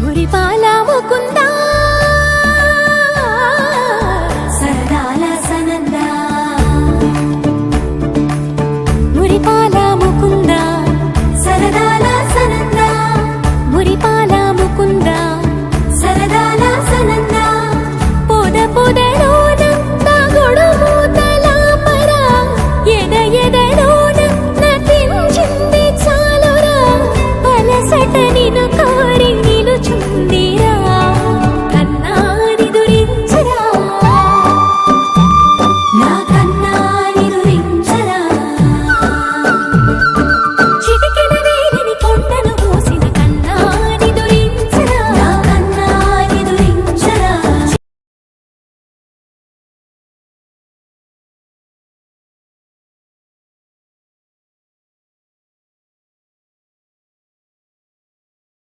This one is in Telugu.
మురిపాల ముకుందా?